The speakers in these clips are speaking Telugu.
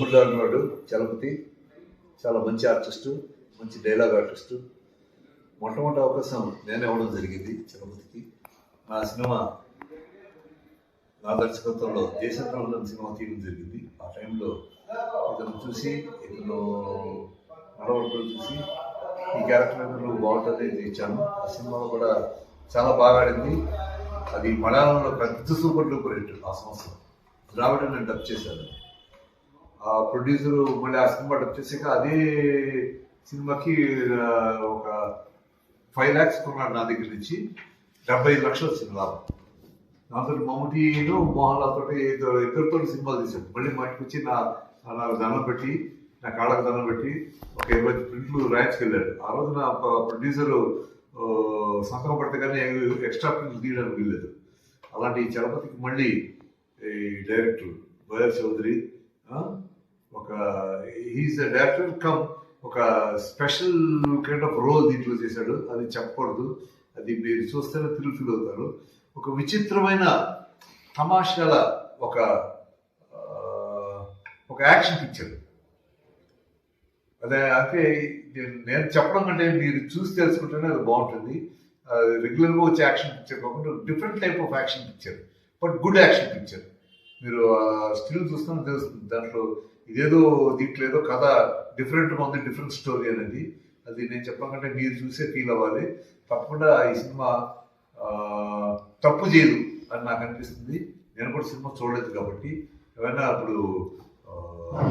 తమ్ముడు అన్నవాడు చలపతి. చాలా మంచి ఆర్టిస్టు మంచి డైలాగ్ ఆర్టిస్టు మొట్టమొదటి అవకాశం నేనే ఇవ్వడం జరిగింది చలపతికి. నా సినిమా నా దర్శకత్వంలో దేశంలో సినిమా తీయడం జరిగింది. ఆ టైంలో ఇతను చూసి ఇతను నడవడికలు చూసి ఈ క్యారెక్టర్ నువ్వు బాగుంటుంది ఇచ్చాను. ఆ సినిమాలో కూడా చాలా బాగా ఆడింది. అది మలయాళంలో పెద్ద సూపర్ డూపర్ హిట్ ఆ సంవత్సరం. ద్రావిడ నేను డబ్ చేశాను ఆ ప్రొడ్యూసర్ మళ్ళీ ఆ సినిమా డబ్ చేసాక అదే సినిమాకి ఒక ఫైవ్ ల్యాక్స్ కొన్నాడు నా దగ్గర నుంచి. డెబ్బై ఐదు లక్షలు వచ్చింది లాభం. దాంతో మమ్మటిలో మోహన్ లాల్ తోటి ఇద్దరు ఇద్దరితో సినిమాలు తీసాడు మళ్ళీ మా ఇంటికి వచ్చి నా నాకు దండం పెట్టి నా కాళ్ళకు దండం పెట్టి ఒక ఇరవై ప్రింట్లు రాయించుకెళ్ళాడు ఆ రోజు నా ప్రొడ్యూసర్ సంతకం పడితే కానీ ఎక్స్ట్రా ప్రింట్లు తీయడానికి వీల్లేదు. అలాంటి చలపతికి మళ్ళీ ఈ డైరెక్టర్ బయర్ చౌదరి ఒక హీస్ ద డైరెక్టర్ కమ్ ఒక స్పెషల్ కైండ్ ఆఫ్ రోల్ దీంట్లో చేశాడు. అది చెప్పకూడదు. అది మీరు చూస్తేనే థ్రిల్ ఫీల్ అవుతారు. ఒక విచిత్రమైన తమాషాల ఒక ఒక యాక్షన్ పిక్చర్ అదే అంటే నేను- నేను చెప్పడం కంటే మీరు చూసి తెలుసుకుంటేనే అది బాగుంటుంది. రెగ్యులర్గా వచ్చే యాక్షన్ పిక్చర్ కాకుండా different type of action picture but good action picture మీరు స్టిల్ చూస్తున్న తెలుస్తుంది. దాంట్లో ఇదేదో దీంట్లో ఏదో కథ డిఫరెంట్గా ఉంది డిఫరెంట్ స్టోరీ అనేది. అది నేను చెప్పకంటే మీరు చూసే ఫీల్ అవ్వాలి. తప్పకుండా ఈ సినిమా తప్పు చేయదు అని నాకు అనిపిస్తుంది. నేను కూడా సినిమా చూడలేదు కాబట్టి. ఏమైనా అప్పుడు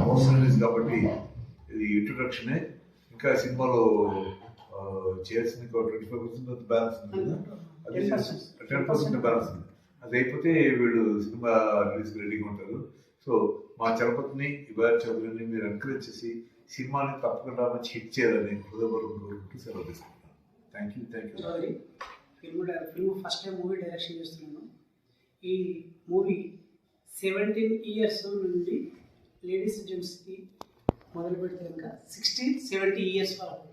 అవసరం కాబట్టి ఇది ఇంట్రొడక్షనే ఇంకా సినిమాలో చేయాల్సిన ట్వంటీ ఫైవ్ పర్సెంట్ బ్యాలెన్స్ ఉంది కదా? అది టెన్ పర్సెంట్ బ్యాలెన్స్ ఉంది. అది అయిపోతే వీళ్ళు సినిమా రిలీజ్ రెడీగా ఉంటారు. సో మా చలపతిని ఇవాళ చౌదరిని మీరు ఎంకరేజ్ చేసి సినిమాని తప్పకుండా మంచి హిట్ చేయాలని హృదయపూర్వకంగా కోరుకుంటూ సెలవు తీసుకుంటాను thank you thank you Chowdary film film first time movie direction చేస్తున్నాను. ఈ మూవీ సెవెంటీన్ ఇయర్స్ నుండి లేడీస్ జెంట్స్కి మొదలు పెడితే కనుక సిక్స్టీన్ సెవెంటీ ఇయర్స్ వరకు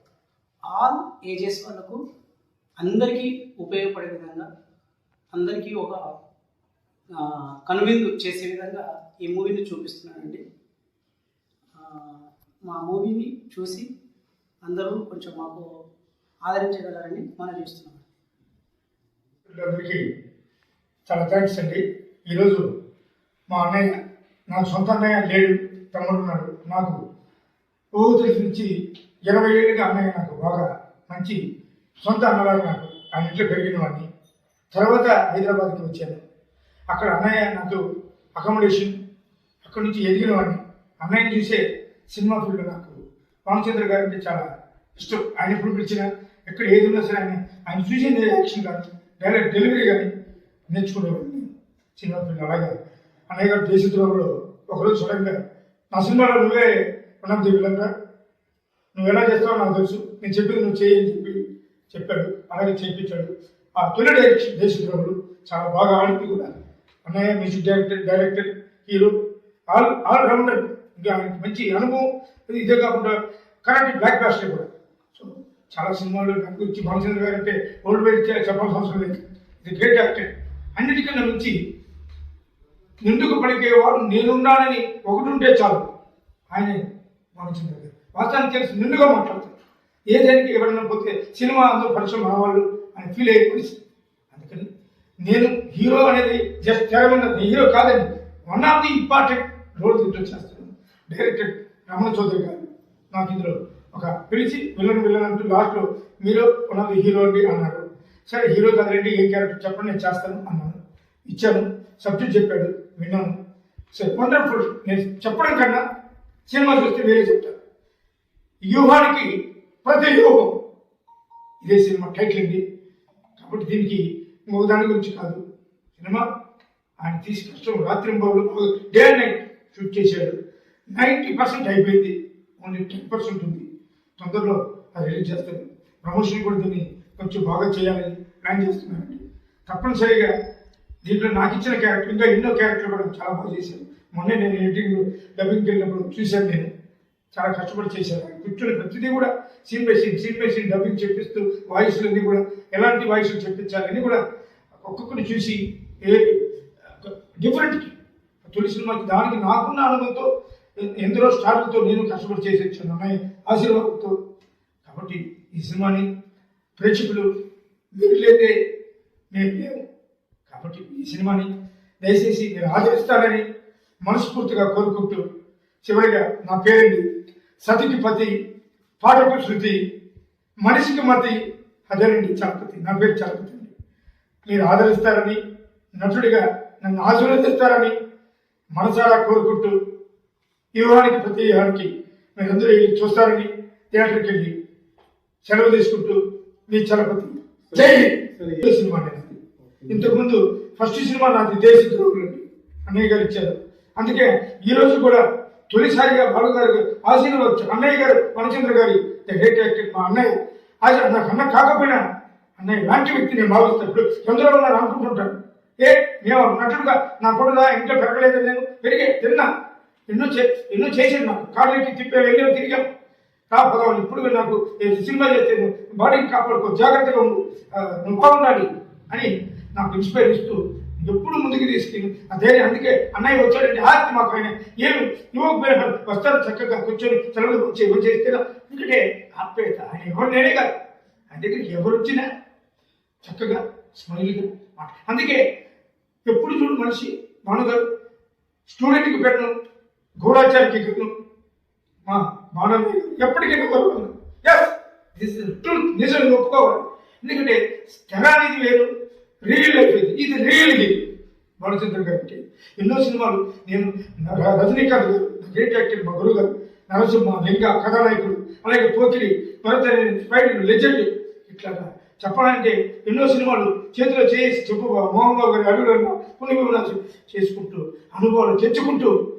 ఆల్ ఏజెస్ వాళ్ళకు అందరికీ ఉపయోగపడే విధంగా అందరికీ ఒక కనువిందు చేసే విధంగా ఈ మూవీని చూపిస్తున్నానండి. మా మూవీని చూసి అందరూ కొంచెం మాకు ఆదరించగలరని మనం చేస్తున్నాం అందరికీ చాలా థ్యాంక్స్ అండి. ఈరోజు మా అన్నయ్య నాకు సొంత అన్నయ్య లేడు తమ్ముడు ఉన్నాడు నాకు ఊహ తెలిసి నుంచి ఇరవై ఏళ్ళుగా అన్నయ్య నాకు బాగా మంచి సొంత అన్నలాగా నాకు ఆయన ఇంట్లో పెరిగిన వాడిని. తర్వాత హైదరాబాద్కి వచ్చాను. అక్కడ అన్నయ్య నాకు అకామిడేషన్ అక్కడి నుంచి ఎదిగిన వాడిని అన్నయ్యని చూసే సినిమా ఫీల్డ్ నాకు. రామచంద్ర గారు అంటే చాలా ఇష్టం. ఆయన ఎప్పుడు పిలిచిన ఎక్కడ ఏది ఉన్నా సరే ఆయన ఆయన చూసింది యాక్షన్ కానీ డైరెక్ట్ డెలివరీ కానీ నేర్చుకునేవాడిని సినిమా ఫీల్డ్ అలాగే. అన్నయ్య గారు దేశద్రోహంలో ఒకరోజు సడన్గా నా సినిమాలో నువ్వే ఉన్నది విలంగా నువ్వు ఎలా చేస్తావో నాకు తెలుసు. నేను చెప్పింది నువ్వు చేయని చెప్పి చెప్పాడు. అలాగే చేయించాడు. ఆ తొలి డైరెక్షన్ దేశద్రోహులు చాలా బాగా ఆడింది కూడా. అన్నయ్య music director director hero. All all rounder ఇంకా ఆయనకి మంచి అనుభవం. ఇది ఇదే కాకుండా కరెక్ట్ బ్లాక్ బాస్టర్ కూడా. సో చాలా సినిమాలు నాకు గురించి భానుచంద్ర గారు అంటే ఓల్డ్ వైట్ చెప్పాల్సిన అవసరం లేదు. ఇది గ్రేట్ యాక్టర్ అన్నిటికన్నా మించి నిండుకు పలికేవాడు నేనున్నానని ఒకటి ఉంటే చాలు. ఆయన భానుచంద్ర గారు. వాస్తవానికి తెలిసి నిండుగా మాట్లాడతారు ఏ దానికి ఎవరైనా పోతే సినిమా అందరూ పరిచయం రావాళ్ళు అని ఫీల్ అయ్యే పరిస్థితి అందుకని నేను హీరో అనేది జస్ట్ తెర హీరో కాదండి. One of the important role దీంట్లో చేస్తాను డైరెక్టర్ రమణ చౌదరి గారు నాకు ఇందులో ఒక పిలిచి విలన్ విలన్ అంటూ లాస్ట్లో మీరు ఉన్నది హీరో అండి అన్నారు. సరే హీరో కదండి ఏ క్యారెక్టర్ చెప్పండి నేను చేస్తాను అన్నాను ఇచ్చాను సబ్జెక్ట్ చెప్పాడు విన్నాను. సరే వండర్ఫుల్ నేను చెప్పడం కన్నా సినిమా చూస్తే వేరే చెప్తాను వ్యూహానికి ప్రతి వ్యూహం ఇదే సినిమా టైటిల్ అండి. కాబట్టి దీనికి ఇంకొక దాని గురించి కాదు. సినిమా ఆయన తీసి కష్టం రాత్రి డే అండ్ నైట్ ట్వీట్ చేశాడు. నైంటీ పర్సెంట్ అయిపోయింది. ఓన్లీ టెన్ పర్సెంట్ ఉంది. తొందరలో అది రిలీజ్ చేస్తాను ప్రమోషన్ కూడా దీన్ని కొంచెం బాగా చేయాలని ప్లాన్ చేస్తున్నానండి. తప్పనిసరిగా దీంట్లో నాకు ఇచ్చిన క్యారెక్టర్ ఇంకా ఎన్నో క్యారెక్టర్లు కూడా చాలా బాగా చేశాను మొన్నే నేను ఎడిటింగ్ డబ్బింగ్కి వెళ్ళినప్పుడు చూశాను నేను. చాలా కష్టపడి చేశాను కూర్చొని ప్రతిదీ కూడా scene by scene scene by scene dubbing చెప్పిస్తూ వాయిస్లన్నీ కూడా ఎలాంటి వాయిస్లు చెప్పించాలి కూడా ఒక్కొక్కటి చూసి ఏ డిఫరెంట్ తొలి సినిమాకి దానికి నాకున్న అనుభవంతో ఎందరో స్టార్లతో నేను కష్టపడి చేసి వచ్చాను అన్నయ్య ఆశీర్వాదంతో. కాబట్టి ఈ సినిమాని ప్రేక్షకులు మీరు లేదే మేము లేము కాబట్టి ఈ సినిమాని దయచేసి మీరు ఆదరిస్తారని మనస్ఫూర్తిగా కోరుకుంటూ చివరిగా నా పేరండి సతికి పతి పాటకు శృతి మనిషికి మతి అదేనండి చలపతి. నా పేరు చలపతి మీరు ఆదరిస్తారని నటుడిగా నన్ను ఆశీర్వదిస్తారని మనసారా కోరుకుంటూ ఈ వారానికి ప్రతి వారానికి మీరందరూ చూస్తారని థియేటర్కి వెళ్ళి సెలవు తీసుకుంటూ మీ చలపతి. జై సినిమా. ఇంతకుముందు ఫస్ట్ సినిమా నాది దేశ ద్రోహులు అన్నయ్య గారు ఇచ్చారు. అందుకే ఈ రోజు కూడా తొలిసారిగా బాలు గారు ఆశీర్వాదం అన్నయ్య గారు మనచంద్ర గారి ద గ్రేట్ యాక్టర్ మా అన్నయ్య. నాకు అన్న కాకపోయినా అన్నయ్య లాంటి వ్యక్తి నేను భావిస్తాను ఇప్పుడు ఎందరో ఉన్నారు అనుకుంటుంటాను ఏ మేము నటుడుగా నా కొడుగా ఇంట్లో పెరగలేదు నేను. పెరిగే తిన్నా. ఎన్నో చే ఎన్నో చేసాను నాకు. కాళ్ళకి తిప్పే ఎన్నో తిరిగాం. రా ఇప్పుడు నాకు ఏ సినిమా చేస్తాను నువ్వు బాడీని కాపాడుకో జాగ్రత్తగా ఉండు. నువ్వు బాగుండాలి అని నాకు ఇన్స్పైర్ ఇస్తూ ఎప్పుడు ముందుకు తీసుకెళ్ళి అదే అందుకే అన్నయ్య వచ్చాడంటే ఆస్తి మాకు ఆయన ఏమి ఇవ్వకపోయినా వస్తారు చక్కగా కూర్చొని సెలవులు వచ్చి ఇవ్వ చేస్తే ఎందుకంటే ఆప్యాయత ఆయన ఎవరు నేనే కాదు. ఆయన దగ్గరికి ఎవరు వచ్చినా చక్కగా స్మైల్గా మాట. అందుకే ఎప్పుడు చూడు మనిషి మానగారు స్టూడెంట్కి పెట్టను గూఢాచారికి పెట్టను మా మానవ ఎప్పటికైనా కోరుకున్నాను ఎస్ దిస్ ట్రూత్ నిజం ఒప్పుకోవాలి. ఎందుకంటే తెర అనేది వేరు రియల్ లైఫ్ ఇది. ఇది రియల్ ఇది. బాలచంద్ర గారికి ఎన్నో సినిమాలు నేను రజనీకాంత్ గారు గ్రేట్ యాక్టర్ మా గురువు గారు నరసింహ లింగ కథానాయకుడు అలాగే పోకిరి భరత స్పైడర్ లెజెండ్ ఇట్లా చెప్పాలంటే ఎన్నో సినిమాలు చేతిలో చేసి చెప్పు బాబు, మోహన్ బాబు గారి అడుగులను పుణ్యవిలాసు చేసుకుంటూ అనుభవాలు తెచ్చుకుంటూ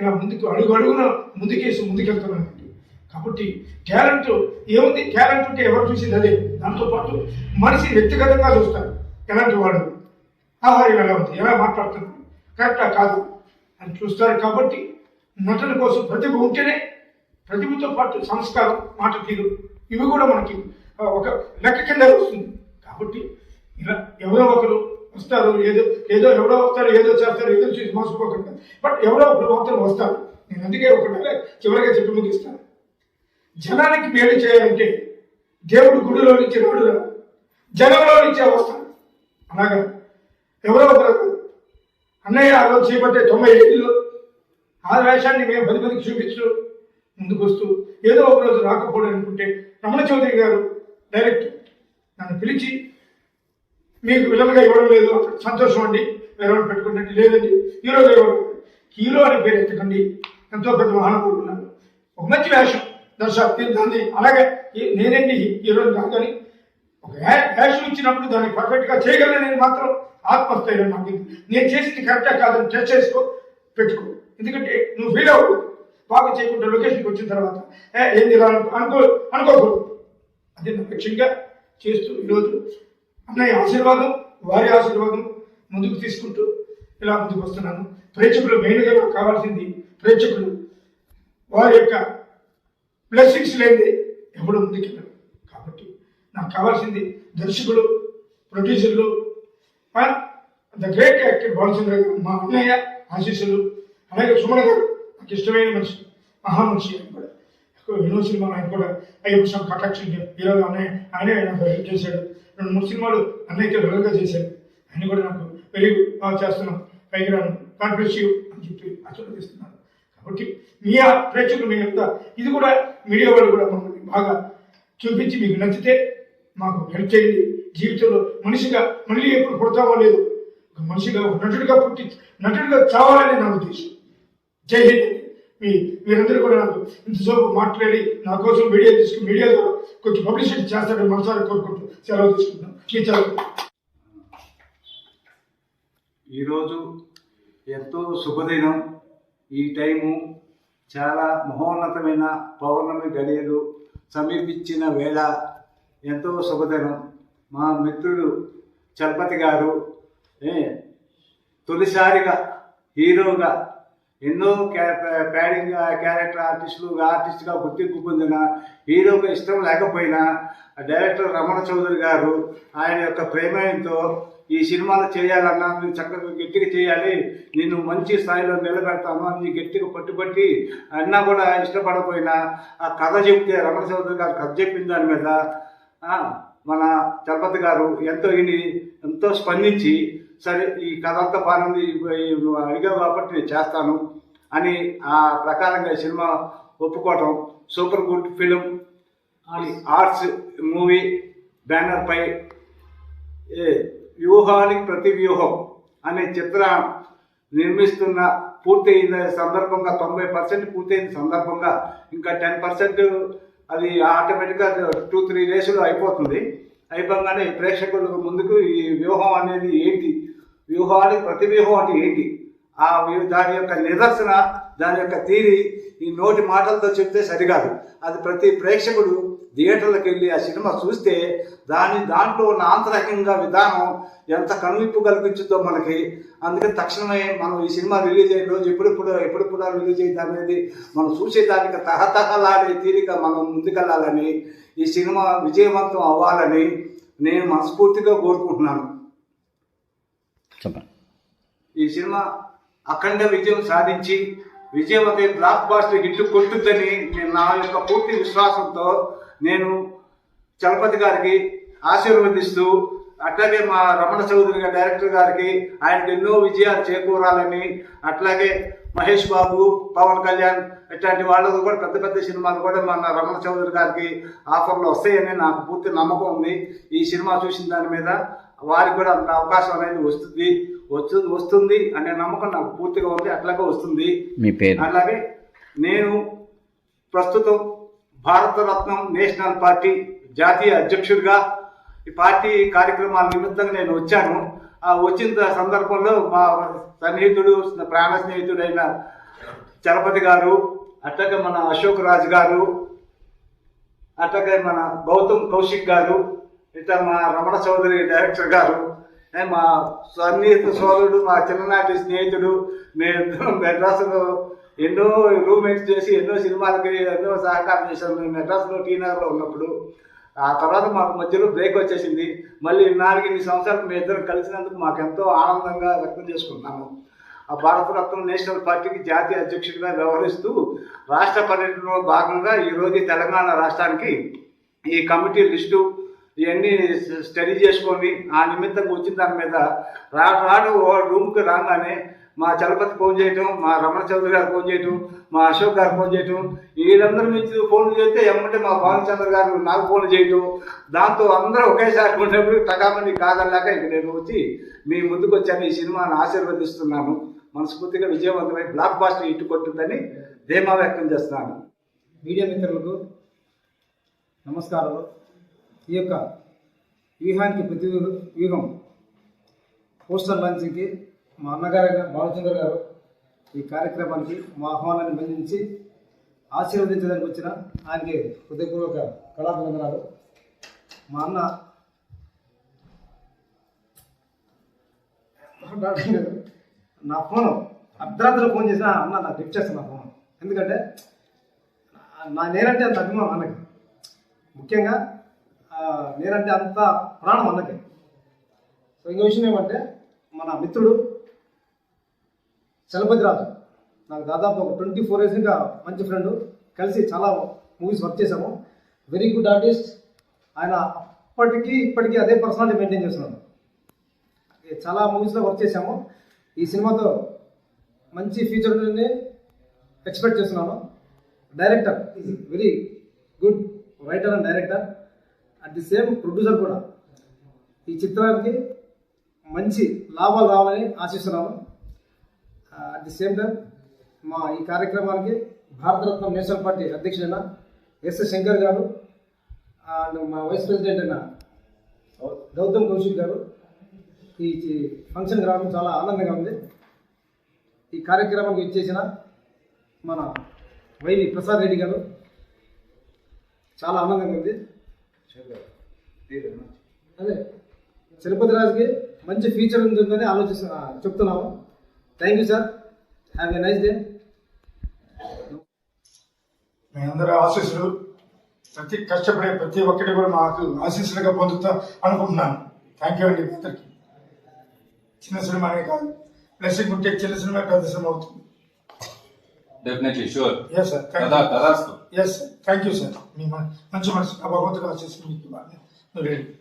ఇలా ముందుకు అడుగు అడుగున ముందుకేసి ముందుకెళ్తున్నానండి కాబట్టి టాలెంట్ ఏముంది? టాలెంట్ ఉంటే ఎవరు చూసింది అదే. దాంతోపాటు మనిషి వ్యక్తిగతంగా చూస్తారు. ఎలాంటి వాడు? ఆహారం ఎలా ఉంది? ఎలా మాట్లాడుతున్నాడు? కరెక్టా? కాదు? అని చూస్తారు. కాబట్టి నటన కోసం ప్రతిభ ఉంటేనే ప్రతిభతో పాటు సంస్కారం మాట తీరు. ఇవి కూడా మనకి ఒక లెక్క కింద వస్తుంది. కాబట్టి ఇలా ఎవరో ఒకరు వస్తారు ఏదో ఏదో ఎవరో వస్తారు ఏదో చేస్తారు ఏదో చూసి మోసపోకుండా బట్ ఎవరో ఒకరు మాత్రం వస్తారు. నేను అందుకే ఒక చివరిగా చెప్పి ముగిస్తాను. జనానికి మేలు చేయాలంటే దేవుడు గుడిలో నుంచి రాడు రా. జనంలో నుంచే వస్తాడు. అలాగా? ఎవరో ఒకరు అన్నయ్య ఆ రోజు చేపట్టే తొంభై ఏళ్ళు ఆ వేషాన్ని మేము పది మందికి చూపించు ముందుకు వస్తూ ఏదో ఒక రోజు రాకపోవడం అనుకుంటే రమణ చౌదరి గారు డైరెక్ట్ నన్ను పిలిచి మీకు విలువగా ఇవ్వడం లేదు. సంతోషం అండి. ఎవరు పెట్టుకున్నట్టు లేదండి. హీరోగా ఇవ్వడం హీరో అనే పేరు ఎత్తకండి ఎంతో పెద్ద మహానుభావులు ఉన్నారు ఒక మంచి వేషం. దర్శకుడు దాన్ని అలాగే ఈ- నేనండి హీరోని కాదు కానీ ఒక వేషం ఇచ్చినప్పుడు దాన్ని పర్ఫెక్ట్గా చేయగలను నేను మాత్రం ఆత్మస్థైర్యం నాకు నేను చేసింది కరెక్టా కాదని టెస్ట్ చేసుకో పెట్టుకో. ఎందుకంటే నువ్వు ఫీల్ అవ్వదు బాగా చేయకుండా లొకేషన్కి వచ్చిన తర్వాత "ఏ, ఏంది అనుకో అనుకో అనుకోకూడదు. అది నా లక్ష్యంగా చేస్తూ ఈరోజు అన్నయ్య ఆశీర్వాదం వారి ఆశీర్వాదం ముందుకు తీసుకుంటూ ఇలా ముందుకు వస్తున్నాను. ప్రేక్షకులు మెయిన్గా నాకు కావాల్సింది ప్రేక్షకులు వారి యొక్క బ్లెస్సింగ్స్ లేనిది ఎవడు ముందుకెళ్ళరు కాబట్టి నాకు కావాల్సింది దర్శకులు ప్రొడ్యూసర్లు ద గ్రేట్ యాక్టర్ బాలచంద్ర గారు మా అన్నయ్య ఆశీస్సులు అలాగే సుమణ గారు నాకు ఇష్టమైన మనిషి మహా మనిషి ఆయన కూడా ఎక్కువ ఎన్నో సినిమాలు ఆయన కూడా అయ్యప్ప స్వామి కటాక్షం ఈరోజు అన్నయ్య ఆయనే నాకు హెల్ప్ చేశాడు. రెండు మూడు సినిమాలు అన్నయ్యతో రెగ్యులర్గా చేశాడు. ఆయన కూడా నాకు వెరీ బాగా చేస్తున్నాం. పైకి రాను. కాన్ఫిడెన్స్ అని చెప్పి ఆశీర్వదిస్తున్నారు. కాబట్టి మీ ఆ ప్రేక్షకులు మీ యొక్క ఇది కూడా మీడియా వాళ్ళు కూడా మమ్మల్ని బాగా చూపించి మీకు నచ్చితే మాకు హెల్ప్ చేయండి. జీవితంలో మనిషిగా మళ్ళీ ఎప్పుడు పుడతామో లేదు. ఒక మనిషిగా ఒక నటుడిగా పుట్టి నటుడిగా చావాలని నా ఉద్దేశం. జై హింద్. మీ మీరందరూ కూడా నాకు ఇంతసేపు మాట్లాడి నా కోసం మీడియా తీసుకుని మీడియా ద్వారా కొంచెం పబ్లిసిటీ చేస్తాడని మనసారి కోరుకుంటూ సెలవు తీసుకుంటాం మీ సెలవు. ఈరోజు ఎంతో శుభదినం. ఈ టైము చాలా మహోన్నతమైన పౌర్ణమి గడియలు సమీపించిన వేళ. ఎంతో శుభదినం. మా మిత్రుడు చలపతి గారు తొలిసారిగా హీరోగా ఎన్నో ప్యాడింగ్ క్యారెక్టర్ ఆర్టిస్టులు ఆర్టిస్ట్గా గుర్తింపు పొందిన హీరోగా ఇష్టం లేకపోయినా డైరెక్టర్ రమణ చౌదరి గారు ఆయన యొక్క ప్రేమయంతో ఈ సినిమాలు చేయాలన్నా నువ్వు చక్కగా గట్టిగా చేయాలి నేను మంచి స్థాయిలో నిలబెడతాను అని గట్టిగా పట్టుబట్టి అన్నా కూడా ఇష్టపడకపోయినా ఆ కథ చెప్తే రమణ చౌదరి గారు కథ చెప్పిన దాని మీద మన చలపతి గారు ఎంతో విని ఎంతో స్పందించి సరే ఈ కథ అంతా బాగుంది నువ్వు అడిగావు కాబట్టి నేను చేస్తాను అని ఆ ప్రకారంగా సినిమా ఒప్పుకోవటం. Super Good Film Arts movie banner పై ఏ వ్యూహానికి ప్రతి వ్యూహం అనే చిత్ర నిర్మిస్తున్న పూర్తయిన సందర్భంగా తొంభై పర్సెంట్ పూర్తయిన సందర్భంగా ఇంకా టెన్ పర్సెంట్ అది ఆటోమేటిక్గా టూ త్రీ డేస్లో అయిపోతుంది. అయిపోగానే ప్రేక్షకులకు ముందుకు ఈ వ్యూహం అనేది ఏంటి? వ్యూహానికి ప్రతి వ్యూహం అంటే ఏంటి? ఆ దాని యొక్క నిదర్శన దాని యొక్క తీరి ఈ నోటి మాటలతో చెప్తే సరికాదు. అది ప్రతి ప్రేక్షకుడు థియేటర్లకు వెళ్ళి ఆ సినిమా చూస్తే దాని దాంట్లో ఉన్న ఆంతరంగంగా విధానం ఎంత కనువిప్పు కల్పించుద్దో మనకి. అందుకని తక్షణమే మనం ఈ సినిమా రిలీజ్ అయిన రోజు ఎప్పుడెప్పుడు ఎప్పుడెప్పుడు రిలీజ్ అయింది అనేది మనం చూసేదానికి తహతహలాడే తీరిక మనం ముందుకెళ్ళాలని ఈ సినిమా విజయవంతం అవ్వాలని నేను మనస్ఫూర్తిగా కోరుకుంటున్నాను. ఈ సినిమా అఖండ విజయం సాధించి విజయం అదే బ్లాక్ బాస్టర్ హిట్ కొట్టుద్దని నేను నా యొక్క పూర్తి విశ్వాసంతో నేను చలపతి గారికి ఆశీర్వదిస్తూ అట్లాగే మా రమణ చౌదరి గారి డైరెక్టర్ గారికి ఆయనకు ఎన్నో విజయాలు చేకూరాలని అట్లాగే మహేష్ బాబు పవన్ కళ్యాణ్ ఇట్లాంటి వాళ్ళకు కూడా పెద్ద పెద్ద సినిమాలు కూడా మన రమణ చౌదరి గారికి ఆఫర్లు వస్తాయని నాకు పూర్తి నమ్మకం ఉంది. ఈ సినిమా చూసిన దాని మీద వారికి కూడా అంత అవకాశం అనేది వస్తుంది. వస్తుంది వస్తుంది అనే నమ్మకం నాకు పూర్తిగా ఉంది అట్లాగే వస్తుంది. మీ పేరు? అలాగే నేను ప్రస్తుతం భారతరత్నం నేషనల్ పార్టీ జాతీయ అధ్యక్షుడిగా ఈ పార్టీ కార్యక్రమాల నిమిత్తంగా నేను వచ్చాను. ఆ వచ్చిన సందర్భంలో మా సన్నిహితుడు ప్రాణ స్నేహితుడైన చలపతి గారు అట్లాగే మన అశోక్ రాజ్ గారు అట్లాగే మన గౌతమ్ కౌశిక్ గారు ఇట్లా మా రమణ చౌదరి డైరెక్టర్ గారు మా సన్నిహిత సోదరుడు మా చిన్ననాటి స్నేహితుడు నేను మెడ్రాసులో ఎన్నో రూమ్మేట్స్ చేసి ఎన్నో సినిమాలకి ఎన్నో సహకారం చేశాను మేము మెడ్రాస్లో ఉన్నప్పుడు ఆ తర్వాత మాకు మధ్యలో బ్రేక్ వచ్చేసింది. మళ్ళీ నాలుగైదు సంవత్సరాలు మీ ఇద్దరు కలిసినందుకు మాకు ఎంతో ఆనందంగా వ్యక్తం చేసుకున్నాము. ఆ భారతరత్న నేషనల్ పార్టీకి జాతీయ అధ్యక్షుడిగా వ్యవహరిస్తూ రాష్ట్ర పర్యటనలో భాగంగా ఈరోజు తెలంగాణ రాష్ట్రానికి ఈ కమిటీ లిస్టు ఇవన్నీ స్టడీ చేసుకొని ఆ నిమిత్తంగా వచ్చిన దాని మీద రాను రాను రూమ్కి రాగానే మా చలపతి ఫోన్ చేయటం మా రమణ చౌదరి గారు ఫోన్ చేయటం మా అశోక్ గారు ఫోన్ చేయటం వీళ్ళందరి నుంచి ఫోన్ చేస్తే ఎమ్మటే మా భానుచంద్ర గారు నాకు ఫోన్ చేయటం. దాంతో అందరూ ఒకేసారి ఉన్నప్పుడు టకామని కాదన్నాక ఇక నేను వచ్చి మీ ముందుకు వచ్చాను ఈ సినిమాను ఆశీర్వదిస్తున్నాను. మనస్ఫూర్తిగా విజయవంతమై బ్లాక్ బాస్టర్ ఇటు కొట్టుందని ధీమా వ్యక్తం చేస్తున్నాను. మీడియా మిత్రులకు నమస్కారాలు. ఈ యొక్క వ్యూహానికి ప్రతి వ్యూహం. పోస్టర్ లాంచింగ్కి మా అన్నగారైన బాలచంద్ర గారు ఈ కార్యక్రమానికి మా ఆహ్వానాన్ని మన్నించి ఆశీర్వదించడానికి వచ్చిన ఆయనకి హృదయపూర్వక కళాభివందనాలు. మా అన్న నా ఫోను అర్ధరాత్రిలో ఫోన్ చేసిన అన్న నాకు లిఫ్ట్ చేస్తాను నా ఫోన్. ఎందుకంటే నా నేనంటే అంత అభిమానం అన్నకి ముఖ్యంగా నేనంటే అంత ప్రాణం అన్నకి సో ఇంకో విషయం ఏమంటే మన మిత్రుడు చలపతి రాజు నాకు దాదాపు ఒక ట్వంటీ ఫోర్ ఇయర్స్ ఇంకా మంచి ఫ్రెండ్ కలిసి చాలా మూవీస్ వర్క్ చేశాము. వెరీ గుడ్ ఆర్టిస్ట్ ఆయన అప్పటికి ఇప్పటికీ అదే పర్సనాలిటీ మెయింటైన్ చేస్తున్నాను చాలా మూవీస్లో వర్క్ చేశాము. ఈ సినిమాతో మంచి ఫీచర్ని ఎక్స్పెక్ట్ చేస్తున్నాను. Director is very good writer and director at the same producer కూడా ఈ చిత్రానికి మంచి లాభాలు రావాలని ఆశిస్తున్నాను. అట్ ది సేమ్ టైం మా ఈ కార్యక్రమానికి భారతరత్న నేషనల్ పార్టీ అధ్యక్షుడైన ఎస్ శంకర్ గారు అండ్ మా వైస్ ప్రెసిడెంట్ అయిన గౌతమ్ కౌశిక్ గారు ఈ ఈ ఫంక్షన్ రావడం చాలా ఆనందంగా ఉంది. ఈ కార్యక్రమానికి ఇచ్చేసిన మన వైవి ప్రసాద్ రెడ్డి గారు చాలా ఆనందంగా ఉంది. అదే. తిరుపతి రాజుకి మంచి ఫ్యూచర్ ఉంటుందని ఆలోచిస్తు చెప్తున్నాము. Thank you sir have a nice day మీ అందరి ఆశీస్సులు ప్రతి కష్టపడే ప్రతి ఒక్కటి కూడా మాకు ఆశీస్సులుగా పొందుతా అనుకుంటున్నాను. థ్యాంక్ యూ అండి అందరికీ. చిన్న సినిమానే కాదు. బ్లెస్సింగ్ ఉంటే చిన్న సినిమా పెద్ద సినిమా అవుతుంది. Definitely sure yes sir yes sir thank you sir మీ మ- మంచి మనసు ఆ భగవంతుడు ఆశీస్సులు మీకు